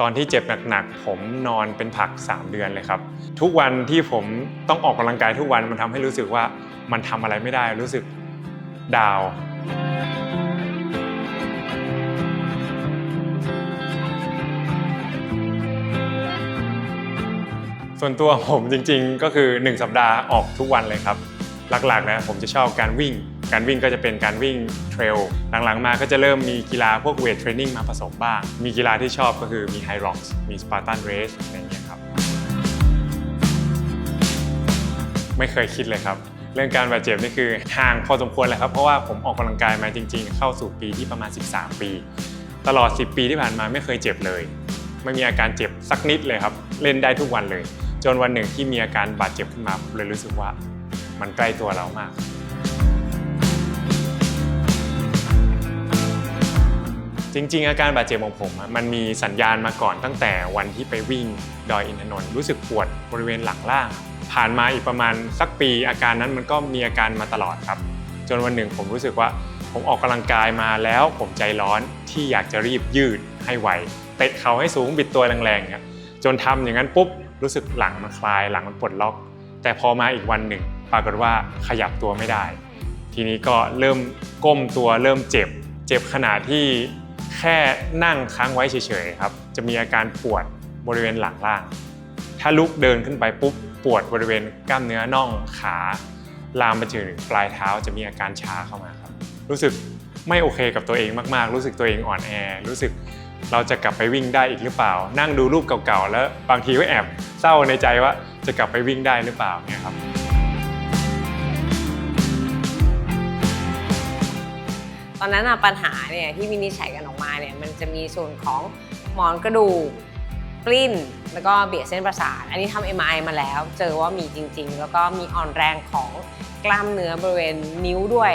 ตอนที่เจ็บหนักๆผมนอนเป็นผัก 3 เดือนเลยครับ ทุกวันที่ผมต้องออกกำลังกายทุกวันมันทำให้รู้สึกว่ามันทำอะไรไม่ได้รู้สึกดาวส่วนตัวผมจริงๆ ก็คือ 1 สัปดาห์ออกทุกวันเลยครับ หลักๆนะผมจะชอบการวิ่ง การวิ่งก็จะเป็นการวิ่งเทรลหลังๆมาก็จะเริ่มมีกีฬาพวกเวทเทรนนิ่งมาผสมบ้าง มีกีฬาที่ชอบก็คือมีไฮร็อกส์มีสปาร์ตันเรสอะไรอย่างเงี้ยครับ ไม่เคยคิดเลยครับ เรื่องการบาดเจ็บนี่คือห่างพอสมควรเลยครับ เพราะว่าผมออกกำลังกายมาจริง ๆ เข้าสู่ปีที่ประมาณ 13 ปี ตลอด 10 ปีที่ผ่านมาไม่เคยเจ็บเลย ไม่มีอาการเจ็บสักนิดเลยครับ เล่นได้ทุกวันเลย จนวันหนึ่งที่มีอาการบาดเจ็บขึ้นมาเลยรู้สึกว่ามันใกล้ตัวเรามาก จริง ๆ อาการบาดเจ็บของผมอะมันมีสัญญาณมาก่อนตั้งแต่วันที่ไปวิ่งดอยอินทนนท์รู้สึกปวดบริเวณหลังล่าง ผ่านมาอีกประมาณสักปี อาการนั้นมันก็มีอาการมาตลอดครับ จนวันหนึ่งผมรู้สึกว่าผมออกกำลังกายมาแล้ว ผมใจร้อนที่อยากจะรีบยืดให้ไวเตะเข่าให้สูงบิดตัวแรงๆเนี่ยจนทำอย่างนั้นปุ๊บรู้สึกหลังมันคลายหลังมันปลดล็อก แต่พอมาอีกวันหนึ่ง ปรากฏว่าขยับตัวไม่ได้ ทีนี้ก็เริ่มก้มตัวเริ่มเจ็บ เจ็บขนาดที่ ค่นั่งค้างไว้เฉยๆครับ จะมีอาการปวดบริเวณหลังล่าง ถ้าลุกเดินขึ้นไปปุ๊บปวดบริเวณกล้ามเนื้อน่องขาลามไปถึงปลายเท้าจะมีอาการชาเข้ามาครับ รู้สึกไม่โอเคกับตัวเองมากๆ รู้สึกตัวเองอ่อนแอ รู้สึกเราจะกลับไปวิ่งได้อีกหรือเปล่า นั่งดูรูปเก่าๆ แล้วบางทีก็แอบเศร้าในใจว่าจะกลับไปวิ่งได้หรือเปล่าเนี่ยครับ อนนั้นปัญหาเนี่ยที่วินิจฉัยกันออกมาเนี่ยมันจะมีส่วนของหมอนกระดูกปลิ้น แล้วก็เบียดเส้นประสาท อันนี้ทำ MRI มไอมาแล้ว เจอว่ามีจริง ๆ แล้วก็มีอ่อนแรงของกล้ามเนื้อบริเวณนิ้วด้วย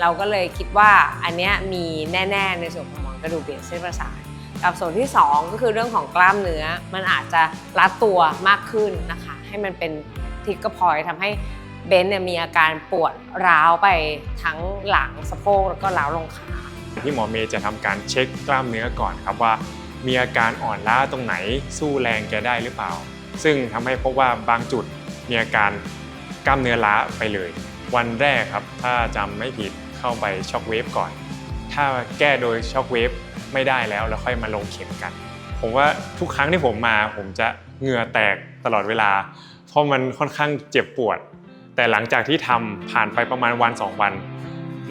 เราก็เลยคิดว่าอันนี้มีแน่ ๆ ในส่วนของหมอนกระดูกเบียดเส้นประสาทกับส่วนที่ 2 ก็คือเรื่องของกล้ามเนื้อ มันอาจจะรัดตัวมากขึ้นนะคะ ให้มันเป็นทิกเกร์พอยทำให้ เบนซ์เนี่ยมีอาการปวดร้าวไปทั้งหลังสะโพกแล้วก็ร้าวลงขาที่หมอเมย์จะทำการเช็คกล้ามเนื้อก่อนครับว่า มีอาการอ่อนล้าตรงไหนสู้แรงแกได้หรือเปล่า ซึ่งทำให้พบว่าบางจุดมีอาการกล้ามเนื้อล้าไปเลย วันแรกครับถ้าจำไม่ผิดเข้าไปช็อคเวฟก่อน ถ้าแก้โดยช็อคเวฟไม่ได้แล้วแล้วค่อยมาลงเข็มกัน ผมว่าทุกครั้งที่ผมมาผมจะเหงื่อแตกตลอดเวลา เพราะมันค่อนข้างเจ็บปวด แต่หลังจากที่ทำผ่านไปประมาณวันสองวัน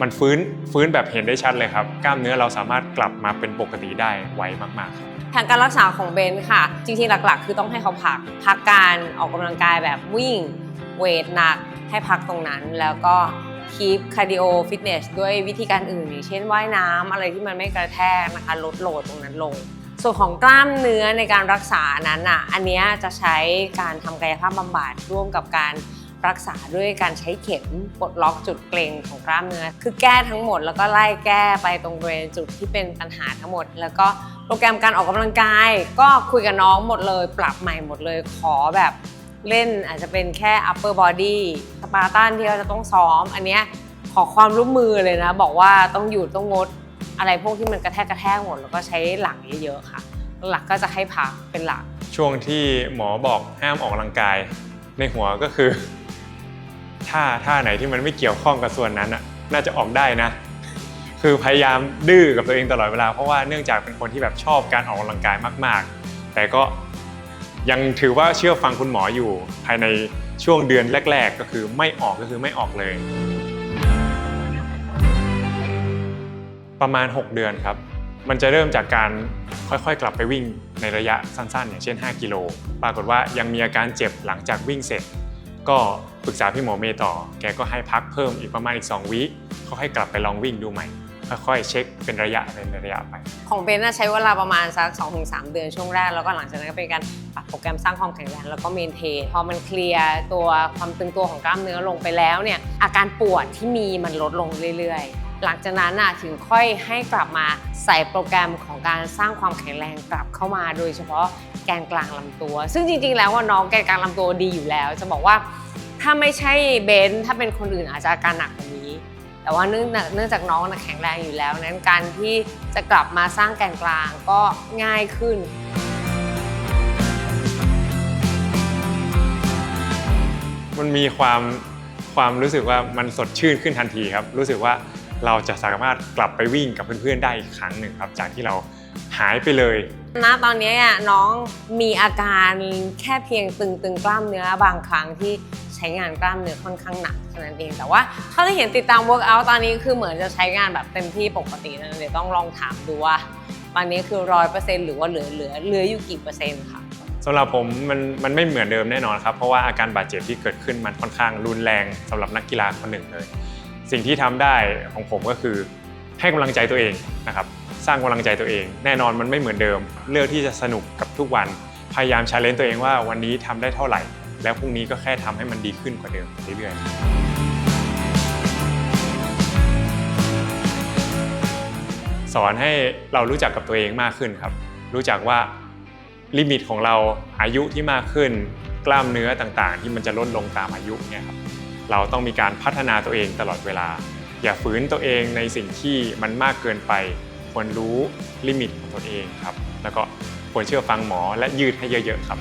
มันฟื้นฟื้นแบบเห็นได้ชัดเลยครับ กล้ามเนื้อเราสามารถกลับมาเป็นปกติได้ไวมากๆครับทางการรักษาของเบนค่ะ จริงๆ หลักๆ คือต้องให้เขาพัก พักการออกกำลังกายแบบวิ่งเวทหนักให้พักตรงนั้นแล้วก็คีปคาร์ดิโอฟิตเนสด้วยวิธีการอื่นอย่างเช่นว่ายน้ำอะไรที่มันไม่กระแทกนะคะลดโหลดตรงนั้นลง ส่วนของกล้ามเนื้อในการรักษานั้นอะอันนี้จะใช้การทำกายภาพบำบัดร่วมกับการ รักษาด้วยการใช้เข็มปลดล็อกจุดเกร็งของกล้ามเนื้อ คือแก้ทั้งหมดแล้วก็ไล่แก้ไปตรงบริเวณจุดที่เป็นปัญหาทั้งหมด แล้วก็โปรแกรมการออกกำลังกาย ก็คุยกับน้องหมดเลย ปรับใหม่หมดเลยขอแบบเล่นอาจจะเป็นแค่ upper body สปาร์ตันที่เราจะต้องซ้อม อันเนี้ยขอความร่วมมือเลยนะ บอกว่าต้องหยุดต้องงด อะไรพวกที่มันกระแทกกระแทกหมด แล้วก็ใช้หลังเยอะๆค่ะ หลักก็จะให้พักเป็นหลัก ช่วงที่หมอบอกห้ามออกกำลังกาย ในหัวก็คือ ท่าท่าไหนที่มันไม่เกี่ยวข้องกับส่วนนั้นอะน่าจะออกได้นะ คือพยายามดื้อกับตัวเองตลอดเวลาเพราะว่าเนื่องจากเป็นคนที่แบบชอบการออกกำลังกายมาก ๆ แต่ก็ยังถือว่าเชื่อฟังคุณหมออยู่ภายในช่วงเดือนแรก ๆ ก็คือไม่ออกก็คือไม่ออกเลย ประมาณ 6 เดือนครับ มันจะเริ่มจากการค่อยๆ กลับไปวิ่งในระยะสั้นๆ อย่างเช่น 5 กิโล ปรากฏว่ายังมีอาการเจ็บหลังจากวิ่งเสร็จ ก็ปรึกษาพี่หมอเมย์ต่อ แกก็ให้พักเพิ่มอีกประมาณอีก2วิเขาให้กลับไปลองวิ่งดูใหม่ ค่อยๆเช็คเป็นระยะเป็นระยะไป ของเบนน่ะใช้เวลาประมาณสัก2-3เดือนช่วงแรก แล้วก็หลังจากนั้นก็เป็นการปรับโปรแกรมสร้างความแข็งแรงแล้วก็เมนเทนพอมันเคลียร์ตัวความตึงตัวของกล้ามเนื้อลงไปแล้วเนี่ยอาการปวดที่มีมันลดลงเรื่อยๆหลังจากนั้นน่ะถึงค่อยให้กลับมาใส่โปรแกรมของการสร้างความแข็งแรงกลับเข้ามา โดยเฉพาะ แกนกลางลำตัว ซึ่งจริง ๆ แล้วว่าน้องแกนกลางลำตัวดีอยู่แล้ว จะบอกว่าถ้าไม่ใช่เบนถ้าเป็นคนอื่นอาจจะการหนักกว่านี้ แต่ว่าเนื่องจากน้องแข็งแรงอยู่แล้วนั้นการที่จะกลับมาสร้างแกนกลางก็ง่ายขึ้นมันมีความความรู้สึกว่ามันสดชื่นขึ้นทันทีครับ รู้สึกว่าเราจะสามารถกลับไปวิ่งกับเพื่อนๆได้อีกครั้งหนึ่งครับ จากที่เรา หายไปเลยณตอนนี้อะน้องมีอาการแค่เพียงตึงๆกล้ามเนื้อบางครั้งที่ใช้งานกล้ามเนื้อค่อนข้างหนักเท่านั้นเองแต่ว่าเท่าที่เห็นติดตาม work out ตอนนี้คือเหมือนจะใช้งานแบบเต็มที่ปกตินะเดี๋ยวต้องลองถามดูว่าตอนนี้คือร้อยเปอร์เซ็นต์หรือว่าเหลือเหลือเหลืออยู่กี่เปอร์เซ็นต์ค่ะสำหรับผมมันมันไม่เหมือนเดิมแน่นอนครับ เพราะว่าอาการบาดเจ็บที่เกิดขึ้นมันค่อนข้างรุนแรงสำหรับนักกีฬาคนหนึ่งเลย สิ่งที่ทำได้ของผมก็คือ ให้กำลังใจตัวเองนะครับสร้างกำลังใจตัวเอง แน่นอนมันไม่เหมือนเดิม เลือกที่จะสนุกกับทุกวัน พยายามชาเลนจ์ตัวเองว่าวันนี้ทำได้เท่าไหร่ แล้วพรุ่งนี้ก็แค่ทำให้มันดีขึ้นกว่าเดิมเรื่อยๆสอนให้เรารู้จักกับตัวเองมากขึ้นครับ รู้จักว่าลิมิตของเราอายุที่มากขึ้น กล้ามเนื้อต่างๆ ที่มันจะลดลงตามอายุเนี่ยครับ เราต้องมีการพัฒนาตัวเองตลอดเวลา อย่าฝืนตัวเองในสิ่งที่มันมากเกินไป ควรรู้ลิมิตของตัวเองครับ แล้วก็ควรเชื่อฟังหมอและยืดให้เยอะ ๆ ครับ